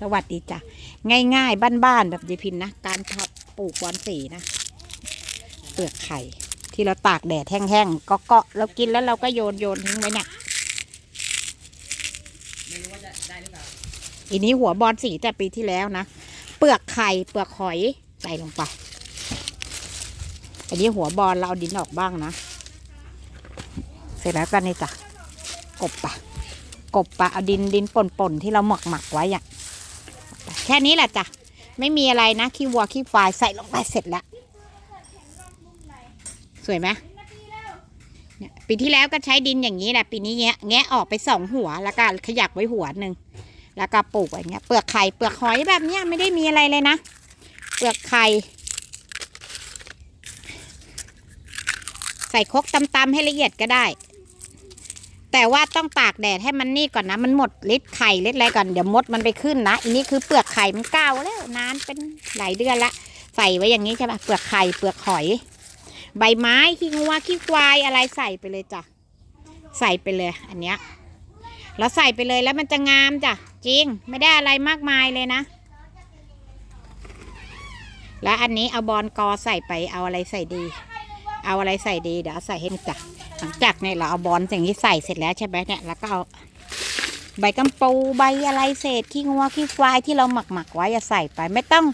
สวัสดีจ้ะ ง่ายๆ บ้านๆ แบบยายพินนะ การทำปลูกบอนสีนะ เปลือกไข่ ที่เราตากแดดแห้งๆก็เกาะเรากินแล้วเราก็โยนโยนทิ้งไว้เนี่ยไม่รู้ว่าจะได้หรือเปล่าอันนี้หัวบอนสีแต่ปีที่แล้วนะ เปลือกไข่เปลือกหอยใส่ลงไป อันนี้หัวบอลเราเอาดินออกบ้างนะ เสร็จแล้วก็นี่จ้ะ กบปะกบปะเอาดินดินป่นๆที่เราหมักหมักๆไว้อะ แค่นี้แหละจ้ะ ไม่มีอะไรนะขี้วัวขี้ควายใส่ลงไปเสร็จแล้ว สวยไหมปีที่แล้วก็ใช้ดินอย่างนี้แหละ ปีนี้แงะแงะออกไปสองหัวแล้วก็ขยักไว้หัวหนึ่งแล้วก็ปลูกอย่างเงี้ย เปลือกไข่เปลือกหอยแบบเนี้ยไม่ได้มีอะไรเลยนะ เปลือกไข่ใส่คกตำๆให้ละเอียดก็ได้ แต่ว่าต้องตากแดดให้มันนี่ก่อนนะ มันหมดฤทธิ์ไข่ฤทธิ์อะไรก่อน เดี๋ยวมดมันไปขึ้นนะ อันนี้คือเปลือกไข่มันเก่าแล้วนานเป็นหลายเดือนละ ใส่ไว้อย่างนี้ใช่ปะเปลือกไข่เปลือกหอย ใบไม้ขี้งัวขี้ควายอะไรใส่ไปเลยจ้ะ ใส่ไปเลย อันเนี้ยแล้วใส่ไปเลยแล้วมันจะงามจ้ะ จริง ไม่ได้อะไรมากมายเลยนะ แล้วอันนี้เอาบอลกอใส่ไปเอาอะไรใส่ดี เอาอะไรใส่ดีเดี๋ยวใส่ให้จ้ะ หลังจากเนี่ยเราเอาบอลอย่งนี้ใส่เสร็จแล้วใช่ไหมเนี่ยแล้วก็เอาใบกำปูใบอะไรเศษขี้งัวขี้ควายที่เราหมักหมักไว้อะใส่ไปไม่ต้อง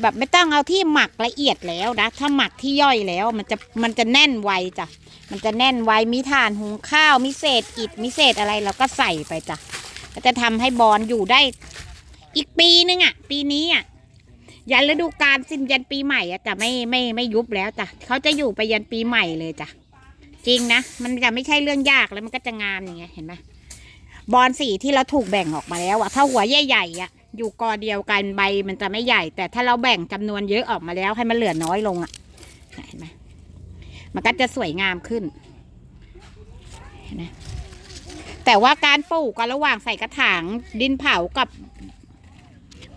แบบไม่ต้องเอาที่หมักละเอียดแล้วนะ ถ้าหมักที่ย่อยแล้วมันจะมันจะแน่นไวจ้ะ มันจะแน่นไวมีถ่านหุงข้าว มีเศษอิฐมีเศษอะไรเราก็ใส่ไปจ้ะก็จะทำให้บอลอยู่ได้ อีกปีนึงอะ ปีนี้อะยันฤดูกาลสิ้นยันปีใหม่อะจะไม่ไม่ไม่ยุบแล้วจ้ะเขาจะอยู่ไปยันปีใหม่เลยจ้ะ จริงนะ มันจะไม่ใช่เรื่องยากแล้วมันก็จะงามอย่างเงี้ยเห็นไหมบอลสีที่เราถูกแบ่งออกมาแล้วอะถ้าหัวใหญ่ๆอะอยู่กอเดียวกันใบมันจะไม่ใหญ่ แต่ถ้าเราแบ่งจำนวนเยอะออกมาแล้วให้มันเหลือน้อยลงอะเห็นไหมมันก็จะสวยงามขึ้นเห็นไหมแต่ว่าการปลูกกันระหว่างใส่กระถางดินเผากับ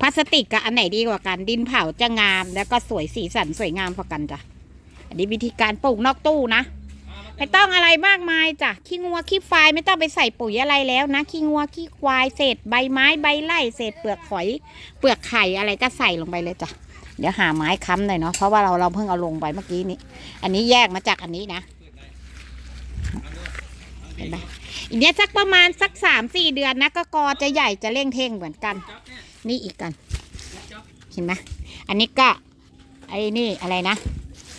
พลาสติกกับอันไหนดีกว่ากันดินเผาจะงามแล้วก็สวยสีสันสวยงามกว่ากันจ้ะอันนี้วิธีการปลูกนอกตู้นะ ไม่ต้องอะไรมากมายจ้ะขี้งัวขี้ควายไม่ต้องไปใส่ปุ๋ยอะไรแล้วนะขี้งัวขี้ควายเศษใบไม้ใบไล่เศษเปลือกหอย เปลือกไข่อะไรก็ใส่ลงไปเลยจ้ะเดี๋ยวหาไม้ค้ำหน่อยเนาะเพราะว่าเราเราเพิ่งเอาลงไปเมื่อกี้นี้ อันนี้แยกมาจากอันนี้นะเห็นไหมอีกเนี้ยสักประมาณสักสามสี่เดือนนะก็กอจะใหญ่จะเร่งเท่งเหมือนกัน นี่อีกกัน เห็นไหมอันนี้ก็ไอ้นี่อะไรนะ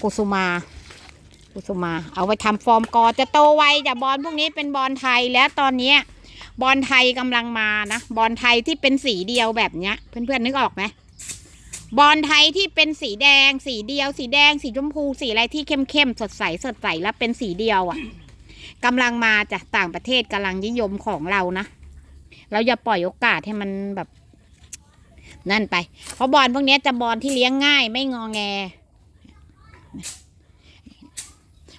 กุสุมา กุสุมา เอาไปทำฟอร์มกอจะโตไวจ้ะบอลพวกนี้เป็นบอลไทยแล้วตอนเนี้ยบอลไทยกำลังมานะบอลไทยที่เป็นสีเดียวแบบเนี้ย เพื่อนๆนึกออกไหมบอลไทยที่เป็นสีแดง สีเดียว สีแดง สีชมพู สีอะไรที่เข้มๆสดใสสดใสแล้วเป็นสีเดียวอะ่ะกำลังมาจากต่างประเทศกำลังนิยมของเรานะเราอย่าปล่อยโอกาสให้มันแบบนั่นไป เพราะบอลพวกนี้จะบอลที่เลี้ยงง่ายไม่งอแง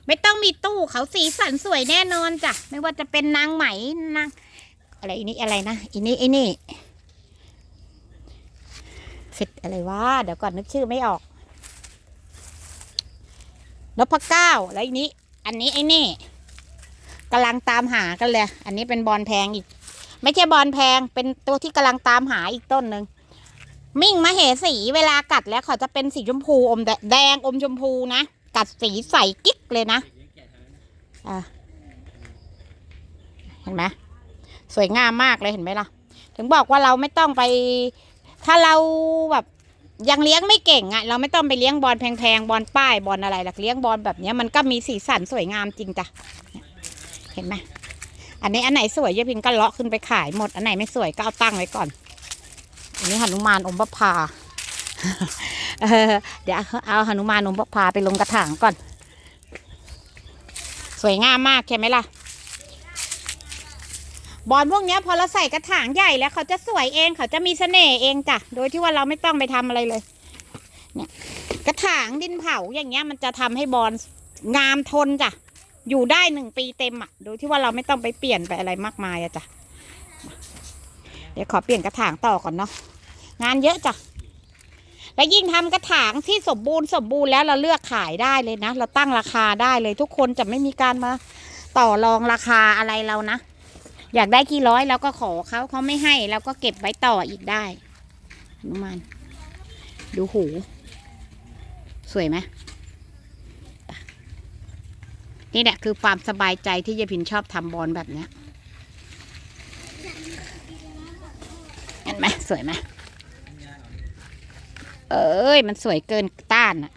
ไม่ต้องมีตู้เขาสีสันสวยแน่นอนจ้ะ ไม่ว่าจะเป็นนางไหมนางอะไรอันนี้อะไรนะอันนี้อ้นี่เสร็จอะไรวะเดี๋ยวก่อนนึกชื่อไม่ออกนพเก้าแล้วอันนี้ อันนี้ไอ้นี่กำลังตามหากันเลย อันนี้เป็นบอลแพงอีก ไม่ใช่บอลแพงเป็นตัวที่กำลังตามหาอีกต้นหนึ่งมิ่งมเหสีเวลากัดแล้วเขาจะเป็นสีชมพูอมแดงอมชมพูนะ กัดสีใสกิ๊กเลยนะเห็นไหมสวยงามมากเลยเห็นไหมล่ะ ถึงบอกว่าเราไม่ต้องไป ถ้าเราแบบยังเลี้ยงไม่เก่งอะ่ะ เราไม่ต้องไปเลี้ยงบอลแพงๆบอลป้ายบอลอะไรหรอกเลี้ยงบอลแบบนี้มันก็มีสีสันสวยงามจริงจ้ะเห็นไหมอันนี้อันไหนสวยยายพินก็เลาะขึ้นไปขายหมดอันไหนไม่สวยก็เอาตั้งไว้ก่อน อันนี้หนุมานอมพระพา เดี๋ยวเอาหนุมานอมพระพาไปลงกระถางก่อน สวยงามมากใช่ไหมล่ะ บอลพวกนี้พอเราใส่กระถางใหญ่แล้วเขาจะสวยเองเขาจะมีเสน่ห์เองจ้ะ โดยที่ว่าเราไม่ต้องไปทำอะไรเลย เนี่ยกระถางดินเผาอย่างเงี้ยมันจะทำให้บอลงามทนจ้ะ อยู่ได้หนึ่งปีเต็มอะ โดยที่ว่าเราไม่ต้องไปเปลี่ยนไปอะไรมากมายอะจ้ะ เดี๋ยวขอเปลี่ยนกระถางต่อก่อนเนาะ งานเยอะจ้ะ และยิ่งทำกระถางที่สมบูรณ์สมบูรณ์แล้วเราเลือกขายได้เลยนะ เราตั้งราคาได้เลยทุกคนจะไม่มีการมาต่อรองราคาอะไรเรานะ อยากได้กี่ร้อยเราก็ขอเขาเขาไม่ให้เราก็เก็บไว้ต่ออีกได้นุมันดูหู สวยไหมนี่แหละคือความสบายใจที่ยายพินชอบทำบอลแบบเนี้ยเห็นไหมสวยไหม เอ้ย มันสวยเกินต้านอะ